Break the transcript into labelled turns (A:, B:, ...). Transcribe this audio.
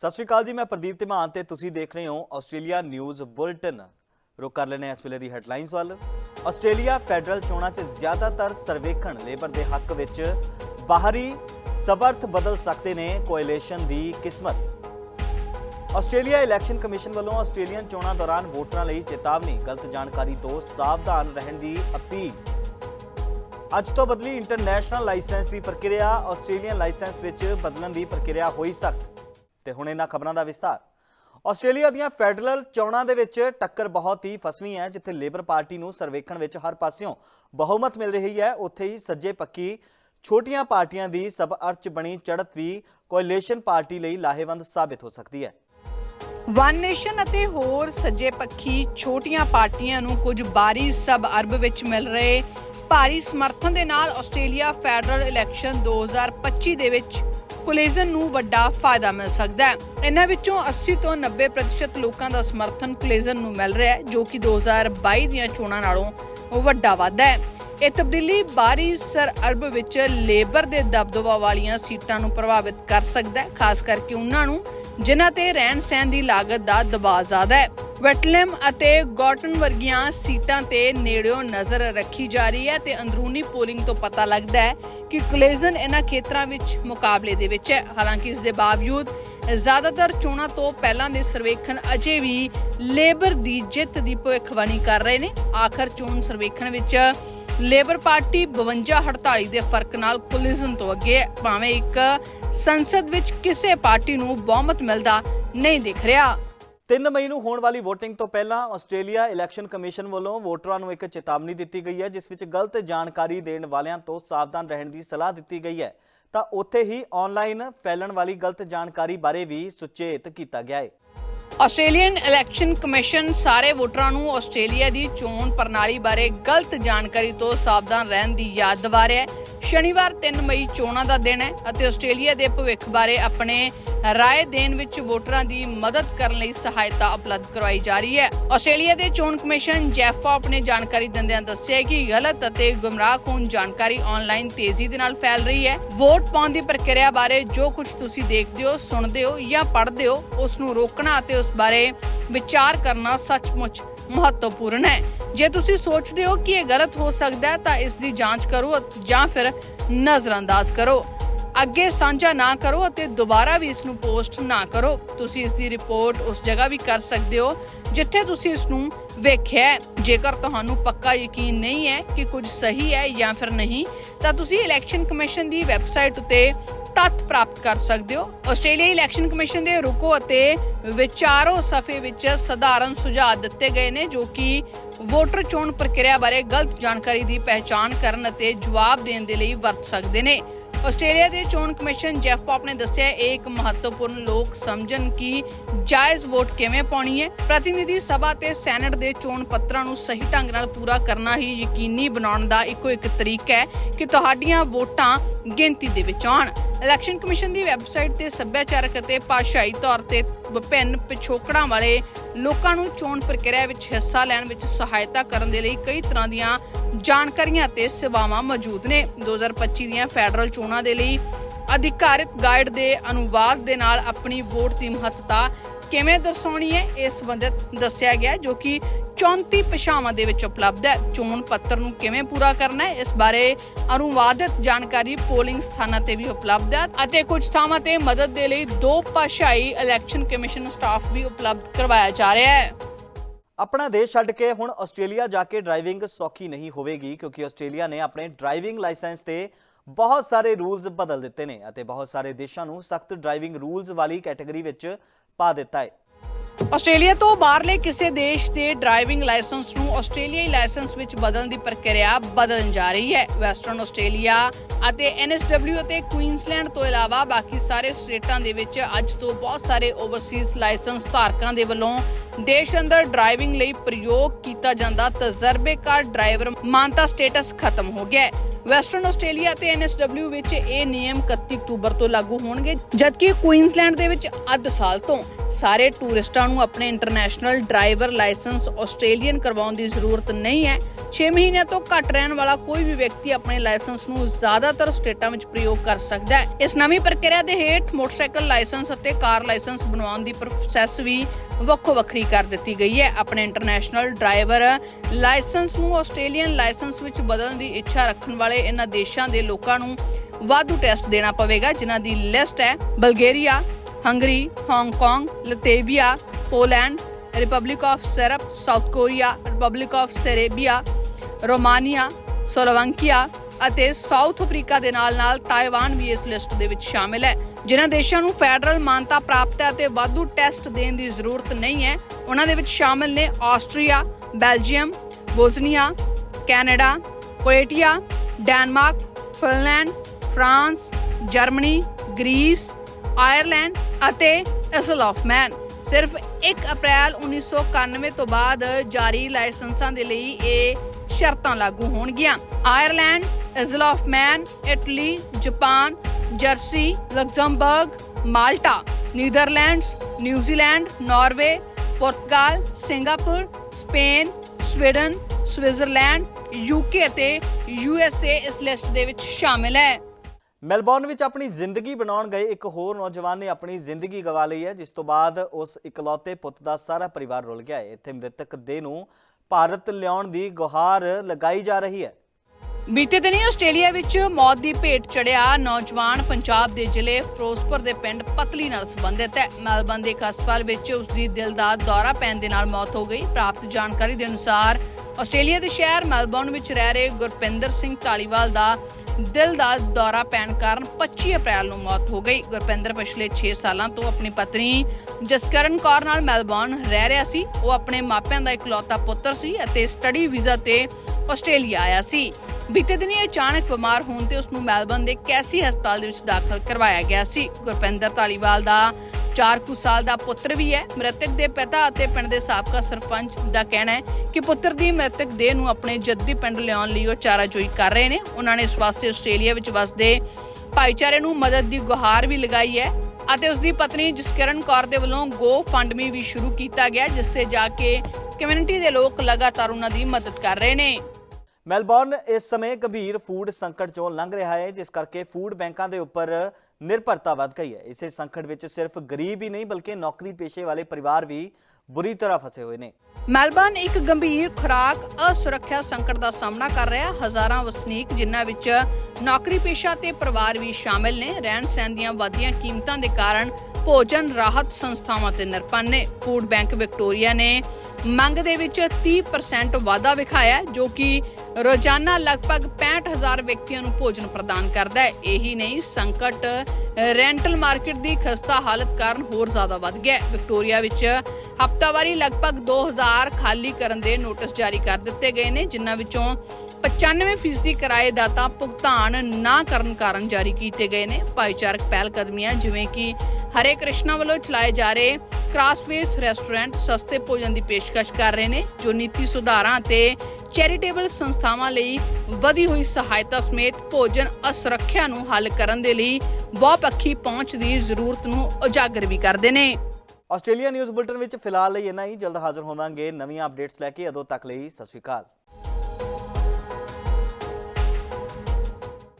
A: ਸਤਿ ਸ਼੍ਰੀ ਅਕਾਲ ਜੀ, ਮੈਂ ਪ੍ਰਦੀਪ ਧੀਮਾਨ ਤੇ ਤੁਸੀਂ ਦੇਖ ਰਹੇ ਹੋ ਆਸਟ੍ਰੇਲੀਆ ਨਿਊਜ਼ ਬੁਲਟਨ। ਰੁਕ ਕਰ ਲੈਨੇ ਇਸ ਵੇਲੇ ਦੀ ਹੈਡਲਾਈਨਸ ਵੱਲ। ਆਸਟ੍ਰੇਲੀਆ ਫੈਡਰਲ ਚੋਣਾਂ 'ਚ ਜ਼ਿਆਦਾਤਰ ਸਰਵੇਖਣ, ਲੇਬਰ ਦੇ ਹੱਕ ਵਿੱਚ ਬਾਹਰੀ ਸਬਰਥ ਬਦਲ ਸਕਦੇ ਨੇ ਕੋਇਲੇਸ਼ਨ ਦੀ ਕਿਸਮਤ। ਆਸਟ੍ਰੇਲੀਆ ਇਲੈਕਸ਼ਨ ਕਮਿਸ਼ਨ ਵੱਲੋਂ ਆਸਟ੍ਰੇਲੀਅਨ ਚੋਣਾਂ ਦੌਰਾਨ ਵੋਟਰਾਂ ਲਈ ਚੇਤਾਵਨੀ, ਗਲਤ ਜਾਣਕਾਰੀ ਤੋਂ ਸਾਵਧਾਨ ਰਹਿਣ ਦੀ ਅਪੀਲ। ਅੱਜ ਤੋਂ ਬਦਲੀ ਇੰਟਰਨੈਸ਼ਨਲ ਲਾਇਸੈਂਸ ਦੀ ਪ੍ਰਕਿਰਿਆ, ਆਸਟ੍ਰੇਲੀਅਨ ਲਾਇਸੈਂਸ ਵਿੱਚ ਬਦਲਣ ਦੀ ਪ੍ਰਕਿਰਿਆ ਹੋਈ ਸਖਤ। ਤੇ ਹੁਣ ਇਹਨਾਂ ਖਬਰਾਂ ਦਾ ਵਿਸਤਾਰ। ਆਸਟ੍ਰੇਲੀਆ ਦੀਆਂ ਫੈਡਰਲ ਚੋਣਾਂ ਦੇ ਵਿੱਚ ਟੱਕਰ ਬਹੁਤ ਹੀ ਫਸਵੀਂ ਹੈ, ਜਿੱਥੇ ਲੇਬਰ ਪਾਰਟੀ ਨੂੰ ਸਰਵੇਖਣ ਵਿੱਚ ਹਰ ਪਾਸਿਓਂ ਬਹੁਮਤ ਮਿਲ ਰਹੀ ਹੈ। ਉੱਥੇ ਹੀ ਸੱਜੇ ਪੱਕੀ ਛੋਟੀਆਂ ਪਾਰਟੀਆਂ ਦੀ ਸਬ ਅਰਚ ਬਣੀ ਚੜ੍ਹਤ ਵੀ ਕੋਏਲੇਸ਼ਨ ਪਾਰਟੀ ਲਈ ਲਾਹੇਵੰਦ ਸਾਬਿਤ ਹੋ ਸਕਦੀ ਹੈ।
B: ਵਨ ਨੇਸ਼ਨ ਅਤੇ ਹੋਰ ਸੱਜੇ ਪੱਖੀ ਛੋਟੀਆਂ ਪਾਰਟੀਆਂ ਨੂੰ ਕੁਝ ਬਾਰੀ ਸਬ ਅਰਬ ਵਿੱਚ ਮਿਲ ਰਹੇ ਭਾਰੀ ਸਮਰਥਨ ਦੇ ਨਾਲ ਆਸਟ੍ਰੇਲੀਆ ਫੈਡਰਲ ਇਲੈਕਸ਼ਨ 2025 ਦੇ ਵਿੱਚ ਕੋਲੀਜ਼ਨ ਨੂੰ ਵੱਡਾ ਫਾਇਦਾ ਮਿਲ ਸਕਦਾ ਹੈ। ਇਹਨਾਂ ਵਿੱਚੋਂ 80 ਤੋਂ 90% ਲੋਕਾਂ ਦਾ ਸਮਰਥਨ ਕੋਲੀਜ਼ਨ ਨੂੰ ਮਿਲ ਰਿਹਾ ਹੈ, ਜੋ ਕਿ 2022 ਦੀਆਂ ਚੋਣਾਂ ਨਾਲੋਂ ਵੱਡਾ ਵਾਧਾ ਹੈ। ਇਹ ਤਬਦੀਲੀ ਬਾਰੀ ਸਰ ਅਰਬ ਵਿੱਚ ਲੇਬਰ ਦੇ ਦਬਦਬਾ ਵਾਲੀਆਂ ਸੀਟਾਂ ਨੂੰ ਪ੍ਰਭਾਵਿਤ ਕਰ ਸਕਦਾ ਹੈ, ਖਾਸ ਕਰਕੇ ਉਹਨਾਂ ਨੂੰ ਜਿਨ੍ਹਾਂ ਤੇ ਰਹਿਣ ਸਹਿਣ ਦੀ ਲਾਗਤ ਦਾ ਦਬਾਅ ਜ਼ਿਆਦਾ ਹੈ। ਵੈਟਲਮ ਅਤੇ ਗੌਟਨ ਵਰਗੀਆਂ ਸੀਟਾਂ ਤੇ ਨੇੜਿਓਂ ਨਜ਼ਰ ਰੱਖੀ ਜਾ ਰਹੀ ਹੈ ਤੇ ਅੰਦਰੂਨੀ ਪੋਲਿੰਗ ਤੋਂ ਪਤਾ ਲੱਗਦਾ ਹੈ ਕਿ ਕੋਲੇਜ਼ਨ ਇਹਨਾਂ ਖੇਤਰਾਂ ਵਿੱਚ ਮੁਕਾਬਲੇ ਦੇ ਵਿੱਚ ਹੈ। ਹਾਲਾਂਕਿ ਇਸ ਦੇ ਬਾਵਜੂਦ ਜ਼ਿਆਦਾਤਰ ਚੋਣਾਂ ਤੋਂ ਪਹਿਲਾਂ ਦੇ ਸਰਵੇਖਣ ਅਜੇ ਵੀ ਲੇਬਰ ਦੀ ਜਿੱਤ ਦੀ ਭਵਿੱਖਬਾਣੀ ਕਰ ਰਹੇ ਨੇ। ਆਖਰ ਚੋਣ ਸਰਵੇਖਣ ਵਿੱਚ ਲੇਬਰ ਪਾਰਟੀ 52 48 ਦੇ ਫ਼ਰਕ ਨਾਲ ਕੋਲੀਜ਼ਨ ਤੋਂ ਅੱਗੇ ਹੈ। ਭਾਵੇਂ ਇੱਕ ਸੰਸਦ ਵਿੱਚ ਕਿਸੇ ਪਾਰਟੀ ਨੂੰ ਬਹੁਮਤ ਮਿਲਦਾ ਨਹੀਂ ਦਿਖ ਰਿਹਾ।
A: 3 ਮਈ ਨੂੰ ਹੋਣ ਵਾਲੀ VOTING ਤੋਂ ਪਹਿਲਾਂ ਆਸਟ੍ਰੇਲੀਆ ਇਲੈਕਸ਼ਨ ਕਮਿਸ਼ਨ ਵੱਲੋਂ ਵੋਟਰਾਂ ਨੂੰ ਇੱਕ ਚੇਤਾਵਨੀ ਦਿੱਤੀ ਗਈ ਹੈ, ਜਿਸ ਵਿੱਚ ਗਲਤ ਜਾਣਕਾਰੀ ਦੇਣ ਵਾਲਿਆਂ ਤੋਂ ਸਾਵਧਾਨ ਰਹਿਣ ਦੀ ਸਲਾਹ ਦਿੱਤੀ ਗਈ ਹੈ। ਤਾਂ ਉੱਥੇ ਹੀ ਆਨਲਾਈਨ ਫੈਲਣ ਵਾਲੀ ਗਲਤ ਜਾਣਕਾਰੀ ਬਾਰੇ ਵੀ ਸੁਚੇਤ ਕੀਤਾ ਗਿਆ ਹੈ।
B: ਆਸਟ੍ਰੇਲੀਅਨ ਇਲੈਕਸ਼ਨ ਕਮਿਸ਼ਨ ਸਾਰੇ ਵੋਟਰਾਂ ਨੂੰ ਆਸਟ੍ਰੇਲੀਆ ਦੀ ਚੋਣ ਪ੍ਰਣਾਲੀ ਬਾਰੇ ਗਲਤ ਜਾਣਕਾਰੀ ਤੋਂ ਸਾਵਧਾਨ ਰਹਿਣ ਦੀ ਯਾਦ ਦਿਵਾ ਰਿਹਾ ਹੈ। ਸ਼ਨੀਵਾਰ 3 ਮਈ ਚੋਣਾਂ ਦਾ ਦਿਨ ਹੈ ਅਤੇ ਆਸਟ੍ਰੇਲੀਆ ਦੇ ਭਵਿੱਖ ਬਾਰੇ ਆਪਣੇ ਰਾਏ ਦੇਣ ਵਿੱਚ ਵੋਟਰਾਂ ਦੀ ਮਦਦ ਕਰਨ ਲਈ ਸਹਾਇਤਾ ਉਪਲਬਧ ਕਰਵਾਈ ਜਾ ਰਹੀ ਹੈ। ਆਸਟ੍ਰੇਲੀਆ ਦੇ ਚੋਣ ਕਮਿਸ਼ਨ ਜੈਫਾ ਨੇ ਜਾਣਕਾਰੀ ਦਿੰਦਿਆਂ ਦੱਸਿਆ ਕਿ ਗਲਤ ਅਤੇ ਗੁੰਮਰਾਹਕੁਨ ਜਾਣਕਾਰੀ ਆਨਲਾਈਨ ਤੇਜ਼ੀ ਦੇ ਨਾਲ ਫੈਲ ਰਹੀ ਹੈ। ਵੋਟ ਪਾਉਣ ਦੀ ਪ੍ਰਕਿਰਿਆ ਬਾਰੇ ਜੋ ਕੁਝ ਤੁਸੀਂ ਦੇਖਦੇ ਹੋ, ਸੁਣਦੇ ਹੋ ਜਾਂ ਪੜ੍ਹਦੇ ਹੋ ਉਸ ਨੂੰ ਰੋਕਣਾ ਅਤੇ ਉਸ ਬਾਰੇ ਵਿਚਾਰ ਕਰਨਾ ਸੱਚਮੁੱਚ ਮਹੱਤਵਪੂਰਨ ਹੈ। ਜੇ ਤੁਸੀਂ ਸੋਚਦੇ ਹੋ ਕਿ ਇਹ ਗਲਤ ਹੋ ਸਕਦਾ ਹੈ, ਤਾਂ ਇਸ ਦੀ ਜਾਂਚ ਕਰੋ ਅਤੇ- ਜਾਂ ਫਿਰ ਨਜ਼ਰਅੰਦਾਜ਼ ਕਰੋ। ਅੱਗੇ ਸਾਂਝਾ ਨਾ ਕਰੋ ਅਤੇ ਦੁਬਾਰਾ ਵੀ ਇਸ ਨੂੰ ਪੋਸਟ ਨਾ ਕਰੋ। ਤੁਸੀਂ ਇਸ ਦੀ ਰਿਪੋਰਟ ਉਸ ਜਗ੍ਹਾ ਵੀ ਕਰ ਸਕਦੇ ਹੋ ਜਿੱਥੇ ਤੁਸੀਂ ਇਸ ਨੂੰ ਵੇਖਿਆ ਹੈ। ਜੇਕਰ ਤੁਹਾਨੂੰ ਪੱਕਾ ਯਕੀਨ ਨਹੀਂ ਹੈ ਕਿ ਕੁਝ ਸਹੀ ਹੈ ਜਾਂ ਫਿਰ ਨਹੀਂ, ਤਾਂ ਤੁਸੀਂ ਇਲੈਕਸ਼ਨ ਕਮਿਸ਼ਨ ਦੀ ਵੈਬਸਾਈਟ ਉਤੇ ਤੱਥ ਪ੍ਰਾਪਤ ਕਰ ਸਕਦੇ ਹੋ। ਆਸਟ੍ਰੇਲੀਆ ਇਲੈਕਸ਼ਨ ਕਮਿਸ਼ਨ ਦੇ ਰੁਕੋ ਅਤੇ ਵਿਚਾਰੋ ਸਫੇ ਵਿੱਚ ਸਧਾਰਨ ਸੁਝਾਅ ਦਿੱਤੇ ਗਏ ਨੇ, ਜੋ ਕਿ ਵੋਟਰ ਚੋਣ ਪ੍ਰਕਿਰਿਆ ਬਾਰੇ ਗਲਤ ਜਾਣਕਾਰੀ ਦੀ ਪਹਿਚਾਣ ਕਰਨ ਅਤੇ ਜਵਾਬ ਦੇਣ ਦੇ ਲਈ ਵਰਤ ਸਕਦੇ ਨੇ। ਆਸਟ੍ਰੇਲੀਆ ਦੇ ਚੋਣ ਕਮਿਸ਼ਨ ਜੈਫ ਪੌਪ ਨੇ ਦੱਸਿਆ ਇਹ ਇੱਕ ਮਹੱਤਵਪੂਰਨ ਲੋਕ ਸਮਝਣ ਕਿ ਜਾਇਜ਼ ਵੋਟ ਕਿਵੇਂ ਪਾਉਣੀ ਹੈ। ਪ੍ਰਤੀਨਿਧੀ ਸਭਾ ਤੇ ਸੈਨੇਟ ਦੇ ਚੋਣ ਪੱਤਰਾਂ ਨੂੰ ਸਹੀ ਢੰਗ ਨਾਲ ਪੂਰਾ ਕਰਨਾ ਹੀ ਯਕੀਨੀ ਬਣਾਉਣ ਦਾ ਇੱਕੋ ਇੱਕ ਤਰੀਕਾ ਹੈ ਕਿ ਤੁਹਾਡੀਆਂ ਵੋਟਾਂ ਗਿਣਤੀ ਦੇ ਵਿੱਚ ਆਉਣ। ਇਲੈਕਸ਼ਨ ਕਮਿਸ਼ਨ ਦੀ ਵੈਬਸਾਈਟ ਤੇ ਸੱਭਿਆਚਾਰਕ ਅਤੇ ਭਾਸ਼ਾਈ ਤੌਰ ਤੇ ਵਿਭਿੰਨ ਪਿਛੋਕੜਾਂ ਵਾਲੇ ਲੋਕਾਂ ਨੂੰ ਚੋਣ ਪ੍ਰਕਿਰਿਆ ਵਿੱਚ ਹਿੱਸਾ ਲੈਣ ਵਿੱਚ ਸਹਾਇਤਾ ਕਰਨ ਦੇ ਲਈ ਕਈ ਤਰ੍ਹਾਂ ਦੀਆਂ ਜਾਣਕਾਰੀਆਂ ਤੇ ਸੇਵਾਵਾਂ ਮੌਜੂਦ ਨੇ। 2025 ਦੀਆਂ ਫੈਡਰਲ ਚੋਣਾਂ ਦੇ ਲਈ ਅਧਿਕਾਰਿਤ ਗਾਈਡ ਦੇ ਅਨੁਵਾਦ ਦੇ ਨਾਲ ਆਪਣੀ ਵੋਟ ਦੀ ਮਹੱਤਤਾ ਕਿਵੇਂ ਦਰਸਾਉਣੀ ਹੈ ਇਸ ਸੰਬੰਧਿਤ ਦੱਸਿਆ ਗਿਆ ਜੋ ਕਿ 34 ਭਾਸ਼ਾਵਾਂ ਦੇ ਵਿੱਚ ਉਪਲਬਧ ਹੈ। ਚੋਣ ਪੱਤਰ ਨੂੰ ਕਿਵੇਂ ਪੂਰਾ ਕਰਨਾ ਹੈ, ਇਸ ਬਾਰੇ ਅਨੁਵਾਦਿਤ ਜਾਣਕਾਰੀ ਪੋਲਿੰਗ ਸਥਾਨਾਂ ਤੇ ਵੀ ਉਪਲਬਧ ਹੈ ਅਤੇ ਕੁਝ ਥਾਵਾਂ ਤੇ ਮਦਦ ਦੇ ਲਈ ਦੋ ਭਾਸ਼ਾਈ ਇਲੈਕਸ਼ਨ ਕਮਿਸ਼ਨ ਸਟਾਫ ਵੀ ਉਪਲਬਧ ਕਰਵਾਇਆ ਜਾ ਰਿਹਾ ਹੈ।
A: ਆਪਣਾ ਦੇਸ਼ ਛੱਡ ਕੇ ਹੁਣ ਆਸਟ੍ਰੇਲੀਆ ਜਾ ਕੇ ਡਰਾਈਵਿੰਗ ਸੌਖੀ ਨਹੀਂ ਹੋਵੇਗੀ, ਕਿਉਂਕਿ ਆਸਟ੍ਰੇਲੀਆ ਨੇ ਆਪਣੇ ਡਰਾਈਵਿੰਗ ਲਾਇਸੈਂਸ ਤੇ ਬਹੁਤ ਸਾਰੇ ਰੂਲਸ ਬਦਲ ਦਿੱਤੇ ਨੇ ਅਤੇ ਬਹੁਤ ਸਾਰੇ ਦੇਸ਼ਾਂ ਨੂੰ ਸਖਤ ਡਰਾਈਵਿੰਗ ਰੂਲਸ ਵਾਲੀ ਕੈਟਾਗਰੀ ਵਿੱਚ ਪਾ ਦਿੱਤਾ ਹੈ।
B: ਆਸਟ੍ਰੇਲੀਆ ਤੋਂ ਬਾਹਰਲੇ ਕਿਸੇ ਦੇਸ਼ ਦੇ ਡਰਾਈਵਿੰਗ ਲਾਇਸੈਂਸ ਨੂੰ ਆਸਟ੍ਰੇਲੀਆਈ ਲਾਇਸੈਂਸ ਵਿੱਚ ਬਦਲਣ ਦੀ ਪ੍ਰਕਿਰਿਆ ਬਦਲਣ ਜਾ ਰਹੀ ਹੈ। ਵੈਸਟਰਨ ਆਸਟ੍ਰੇਲੀਆ ਅਤੇ ਐਨਐਸਡਬਲਿਊ ਅਤੇ ਕੁਈਨਸਲੈਂਡ ਤੋਂ ਇਲਾਵਾ ਬਾਕੀ ਸਾਰੇ ਸਟੇਟਾਂ ਦੇ ਵਿੱਚ ਅੱਜ ਤੋਂ ਬਹੁਤ ਸਾਰੇ ਓਵਰਸੀਜ਼ ਲਾਇਸੈਂਸ ਧਾਰਕਾਂ ਦੇ ਵੱਲੋਂ ਦੇਸ਼ ਅੰਦਰ ਡਰਾਈਵਿੰਗ ਲਈ ਪ੍ਰਯੋਗ ਕੀਤਾ ਜਾਂਦਾ। ਤਜਰਬੇਕਾਰ ਡਰਾਈਵਰ ਮਾਨਤਾ ਸਟੇਟਸ ਖਤਮ ਹੋ ਗਿਆ ਹੈ। ਵੈਸਟਰਨ ਆਸਟ੍ਰੇਲੀਆ ਅਤੇ ਐਨਐਸਡਬਲਿਊ ਵਿੱਚ ਇਹ ਨਿਯਮ 31 ਅਕਤੂਬਰ ਤੋਂ ਲਾਗੂ ਹੋਣਗੇ, ਜਦਕਿ ਕੁਈਨਸਲੈਂਡ ਦੇ ਵਿੱਚ ਅੱਧ ਸਾਲ ਤੋਂ ਸਾਰੇ ਟੂਰਿਸਟਾਂ ਨੂੰ ਆਪਣੇ ਇੰਟਰਨੈਸ਼ਨਲ ਡਰਾਈਵਰ ਲਾਇਸੈਂਸ ਆਸਟ੍ਰੇਲੀਅਨ ਕਰਵਾਉਣ ਦੀ ਜ਼ਰੂਰਤ ਨਹੀਂ ਹੈ। 6 ਮਹੀਨਿਆਂ ਤੋਂ ਘੱਟ ਰਹਿਣ ਵਾਲਾ ਕੋਈ ਵੀ ਵਿਅਕਤੀ ਆਪਣੇ ਲਾਇਸੈਂਸ ਨੂੰ ਜ਼ਿਆਦਾਤਰ ਸਟੇਟਾਂ ਵਿੱਚ ਪ੍ਰਯੋਗ ਕਰ ਸਕਦਾ ਹੈ। ਇਸ ਨਵੀਂ ਪ੍ਰਕਿਰਿਆ ਦੇ ਹੇਠ ਮੋਟਰਸਾਈਕਲ ਲਾਇਸੈਂਸ ਅਤੇ ਕਾਰ ਲਾਇਸੈਂਸ ਬਣਵਾਉਣ ਦੀ ਪ੍ਰੋਸੈਸ ਵੀ ਵੱਖੋ ਵੱਖਰੀ ਕਰ ਦਿੱਤੀ ਗਈ ਹੈ। ਆਪਣੇ ਇੰਟਰਨੈਸ਼ਨਲ ਡਰਾਈਵਰ ਲਾਇਸੈਂਸ ਨੂੰ ਆਸਟ੍ਰੇਲੀਅਨ ਲਾਇਸੈਂਸ ਵਿੱਚ ਬਦਲਣ ਦੀ ਇੱਛਾ ਰੱਖਣ ਵਾਲੇ ਇਹਨਾਂ ਦੇਸ਼ਾਂ ਦੇ ਲੋਕਾਂ ਨੂੰ ਵਾਧੂ ਟੈਸਟ ਦੇਣਾ ਪਵੇਗਾ, ਜਿਨ੍ਹਾਂ ਦੀ ਲਿਸਟ ਹੈ Bulgaria, Hungary Hong Kong Latvia, Poland, republic of Serb, South Korea, republic of Serbia Romania, Slovakia ਅਤੇ ਸਾਊਥ ਅਫਰੀਕਾ ਦੇ ਨਾਲ-ਨਾਲ ਤਾਇਵਾਨ ਵੀ ਇਸ ਲਿਸਟ ਦੇ ਵਿੱਚ ਸ਼ਾਮਿਲ ਹੈ। ਜਿਨ੍ਹਾਂ ਦੇਸ਼ਾਂ ਨੂੰ ਫੈਡਰਲ ਮਾਨਤਾ ਪ੍ਰਾਪਤ ਹੈ ਅਤੇ ਵਾਧੂ ਟੈਸਟ ਦੇਣ ਦੀ ਜ਼ਰੂਰਤ ਨਹੀਂ ਹੈ ਉਹਨਾਂ ਦੇ ਵਿੱਚ ਸ਼ਾਮਿਲ ਨੇ Austria, Belgium, Bosnia, Canada Croatia Denmark, Finland, France, Germany, Greece, Ireland ਅਤੇ ਇਸਲੋਫਮੈਨ ਸਿਰਫ 1 ਅਪ੍ਰੈਲ 1991 ਤੋਂ ਬਾਅਦ ਜਾਰੀ ਲਾਇਸੈਂਸਾਂ ਦੇ ਲਈ ਇਹ ਸ਼ਰਤਾਂ ਲਾਗੂ ਹੋਣਗੀਆਂ। Ireland Isle of Man Italy, Japan, Jersey Luxembourg Malta, Netherlands, New Zealand, Norway, Portugal, Singapore, Spain, Sweden, Switzerland UK ਅਤੇ ਯੂਐਸਏ ਇਸ ਲਿਸਟ ਦੇ ਵਿੱਚ ਸ਼ਾਮਿਲ ਹੈ।
A: ਮੈਲਬੌਰਨ ਵਿੱਚ ਆਪਣੀ ਜ਼ਿੰਦਗੀ ਬਣਾਉਣ ਗਏ ਇੱਕ ਹੋਰ ਨੌਜਵਾਨ ਨੇ ਆਪਣੀ ਜ਼ਿੰਦਗੀ ਗਵਾ ਲਈ ਹੈ, ਜਿਸ ਤੋਂ ਬਾਅਦ ਉਸ ਇਕਲੌਤੇ ਪੁੱਤ ਦਾ ਸਾਰਾ ਪਰਿਵਾਰ ਰੁਲ ਗਿਆ ਹੈ। ਇੱਥੇ ਮ੍ਰਿਤਕ ਦੇਹ ਨੂੰ ਭਾਰਤ ਲਿਆਉਣ ਦੀ ਗੁਹਾਰ ਲਗਾਈ ਜਾ ਰਹੀ ਹੈ।
B: ਬੀਤੇ ਦਿਨੀ ਆਸਟ੍ਰੇਲੀਆ ਵਿੱਚ ਮੌਤ ਦੀ ਭੇਟ ਚੜਿਆ ਨੌਜਵਾਨ ਪੰਜਾਬ ਦੇ ਜ਼ਿਲ੍ਹੇ ਫਿਰੋਜ਼ਪੁਰ ਦੇ ਪਿੰਡ ਪਤਲੀ ਨਾਲ ਸੰਬੰਧਿਤ ਹੈ। ਮੈਲਬਨ ਦੇ ਇੱਕ ਹਸਪਤਾਲ ਵਿੱਚ ਉਸ ਦੀ ਦਿਲ ਦਾ ਦੌਰਾ ਪੈਣ ਦੇ ਨਾਲ ਮੌਤ ਹੋ ਗਈ। ਪ੍ਰਾਪਤ ਜਾਣਕਾਰੀ ਦੇ ਅਨੁਸਾਰ ਆਸਟ੍ਰੇਲੀਆ ਦੇ ਸ਼ਹਿਰ ਮੈਲਬੌਰਨ ਵਿੱਚ ਰਹਿ ਰਹੇ ਗੁਰਪਿੰਦਰ ਸਿੰਘ ਢਾਲੀਵਾਲ ਦਾ ਦਿਲ ਦਾ ਦੌਰਾ ਪੈਣ ਕਾਰਨ 25 ਅਪ੍ਰੈਲ ਨੂੰ ਮੌਤ ਹੋ ਗਈ। ਗੁਰਪਿੰਦਰ ਪਿਛਲੇ 6 ਸਾਲਾਂ ਤੋਂ ਆਪਣੀ ਪਤਨੀ ਜਸਕਰਨ ਕੌਰ ਨਾਲ ਮੈਲਬੌਰਨ ਰਹਿ ਰਿਹਾ ਸੀ। ਉਹ ਆਪਣੇ ਮਾਪਿਆਂ ਦਾ ਇਕਲੌਤਾ ਪੁੱਤਰ ਸੀ ਅਤੇ ਸਟੱਡੀ ਵੀਜ਼ਾ ਤੇ ਆਸਟ੍ਰੇਲੀਆ ਆਇਆ ਸੀ। ਬੀਤੇ ਦਿਨੀ ਅਚਾਨਕ ਬਿਮਾਰ ਹੋਣ ਤੇ ਉਸ ਨੂੰ ਮੈਲਬਨ ਦੇ ਕੈਸੀ ਹਸਪਤਾਲ ਦੇ ਵਿੱਚ ਦਾਖਲ ਕਰਵਾਇਆ ਗਿਆ ਸੀ। ਗੁਰਪਿੰਦਰ ਧਾਲੀਵਾਲ ਦਾ 4 ਕੁ ਸਾਲ ਦਾ ਪੁੱਤਰ ਵੀ ਹੈ। ਮ੍ਰਿਤਕ ਦੇ ਪਿਤਾ ਅਤੇ ਪਿੰਡ ਦੇ ਸਾਬਕਾ ਸਰਪੰਚ ਦਾ ਕਹਿਣਾ ਹੈ ਕਿ ਪੁੱਤਰ ਦੀ ਮ੍ਰਿਤਕ ਦੇਹ ਨੂੰ ਆਪਣੇ ਜੱਦੀ ਪਿੰਡ ਲਿਆਉਣ ਲਈ ਉਹ ਚਾਰਾਜੋਈ ਕਰ ਰਹੇ ਨੇ। ਉਹਨਾਂ ਨੇ ਇਸ ਵਾਸਤੇ ਆਸਟ੍ਰੇਲੀਆ ਵਿੱਚ ਵਸਦੇ ਭਾਈਚਾਰੇ ਨੂੰ ਮਦਦ ਦੀ ਗੁਹਾਰ ਵੀ ਲਗਾਈ ਹੈ ਅਤੇ ਉਸ ਦੀ ਪਤਨੀ ਜਸਕਿਰਨ ਕੌਰ ਦੇ ਵੱਲੋਂ ਗੋ ਫੰਡਮੀ ਵੀ ਸ਼ੁਰੂ ਕੀਤਾ ਗਿਆ, ਜਿਸ ਤੇ ਜਾ ਕੇ ਕਮਿਊਨਿਟੀ ਦੇ ਲੋਕ ਲਗਾਤਾਰ ਉਹਨਾਂ ਦੀ ਮਦਦ ਕਰ ਰਹੇ ਨੇ।
A: ਮੈਲਬੌਰਨ ਇਸ ਸਮੇਂ ਗੰਭੀਰ ਫੂਡ ਸੰਕਟ ਚੋਂ ਲੰਘ ਰਿਹਾ ਹੈ, ਜਿਸ ਕਰਕੇ ਫੂਡ ਬੈਂਕਾਂ ਦੇ ਉੱਪਰ ਨਿਰਭਰਤਾ ਵੱਧ ਗਈ ਹੈ। ਇਸੇ ਸੰਕਟ ਵਿੱਚ ਸਿਰਫ ਗਰੀਬ ਹੀ ਨਹੀਂ, ਬਲਕਿ ਨੌਕਰੀ ਪੇਸ਼ੇ ਵਾਲੇ ਪਰਿਵਾਰ ਵੀ ਬੁਰੀ ਤਰ੍ਹਾਂ ਫਸੇ ਹੋਏ ਨੇ।
B: ਮੈਲਬਨ ਇੱਕ ਗੰਭੀਰ ਖੁਰਾਕ ਅਸੁਰੱਖਿਆ ਸੰਕਟ ਦਾ ਸਾਹਮਣਾ ਕਰ ਰਿਹਾ ਹਜ਼ਾਰਾਂ ਵਸਨੀਕ, ਜਿਨ੍ਹਾਂ ਵਿੱਚ ਨੌਕਰੀ ਪੇਸ਼ਾ ਤੇ ਪਰਿਵਾਰ ਵੀ ਸ਼ਾਮਿਲ ਨੇ, ਰਹਿਣ ਸਹਿਣ ਦੀਆਂ ਵਧੀਆਂ ਕੀਮਤਾਂ ਦੇ ਕਾਰਨ ਭੋਜਨ ਰਾਹਤ ਸੰਸਥਾਵਾਂ ਤੇ ਨਿਰਭਰ ਨੇ। ਫੂਡ ਬੈਂਕ ਵਿਕਟੋਰੀਆ ਨੇ ਮੰਗ ਦੇ ਵਿੱਚ 30% ਵਾਧਾ ਵਿਖਾਇਆ ਜੋ ਕਿ ਰੋਜ਼ਾਨਾ ਲਗਭਗ 65000 ਵਿਅਕਤੀਆਂ ਨੂੰ ਭੋਜਨ ਪ੍ਰਦਾਨ ਕਰਦਾ ਹੈ। ਇਹੀ ਨਹੀਂ, ਸੰਕਟ ਰੈਂਟਲ ਮਾਰਕੀਟ ਦੀ ਖਸਤਾ ਹਾਲਤ ਕਾਰਨ ਹੋਰ ਜ਼ਿਆਦਾ ਵੱਧ ਗਿਆ ਵਿਕਟੋਰੀਆ ਵਿੱਚ ਹਫ਼ਤਾਵਾਰੀ ਲਗਭਗ 2000 ਖਾਲੀ ਕਰਨ ਦੇ ਨੋਟਿਸ ਜਾਰੀ ਕਰ ਦਿੱਤੇ ਗਏ ਨੇ, ਜਿਨ੍ਹਾਂ ਵਿੱਚੋਂ 95% ਕਿਰਾਏ ਦਾ ਤਾਂ ਭੁਗਤਾਨ ਨਾ ਕਰਨ ਕਾਰਨ ਜਾਰੀ ਕੀਤੇ ਗਏ ਨੇ ਭਾਈਚਾਰਕ ਪਹਿਲ ਕਦਮੀਆਂ, ਜਿਵੇਂ ਕਿ ਹਰੇ ਕ੍ਰਿਸ਼ਨਾ ਵੱਲੋਂ ਚਲਾਏ ਜਾ ਰਹੇ ਕ੍ਰਾਸਵੇਸ ਰੈਸਟੋਰੈਂਟ ਸਸਤੇ ਭੋਜਨ ਦੀ ਪੇਸ਼ਕਸ਼ ਕਰ ਰਹੇ ਨੇ, ਜੋ ਨੀਤੀ ਸੁਧਾਰਾਂ ਅਤੇ ਚੈਰੀਟੇਬਲ ਸੰਸਥਾਵਾਂ ਲਈ ਵਧੀ ਹੋਈ ਸਹਾਇਤਾ ਸਮੇਤ ਭੋਜਨ ਅਸੁਰੱਖਿਆ ਨੂੰ ਹੱਲ ਕਰਨ ਦੇ ਲਈ ਬਹੁਪੱਖੀ ਪਹੁੰਚ ਦੀ ਜ਼ਰੂਰਤ ਨੂੰ ਉਜਾਗਰ ਵੀ ਕਰਦੇ ਨੇ।
A: ਆਸਟ੍ਰੇਲੀਆ ਨਿਊਜ਼ ਬੁਲਟਨ ਵਿੱਚ ਫਿਲਹਾਲ ਲਈ ਇੰਨਾ ਹੀ। ਜਲਦ ਹਾਜ਼ਰ ਹੋਵਾਂਗੇ ਨਵੀਆਂ ਅਪਡੇਟਸ ਲੈ ਕੇ। ਉਦੋਂ ਤੱਕ ਲਈ ਸਤਿ ਸ਼੍ਰੀ ਅਕਾਲ।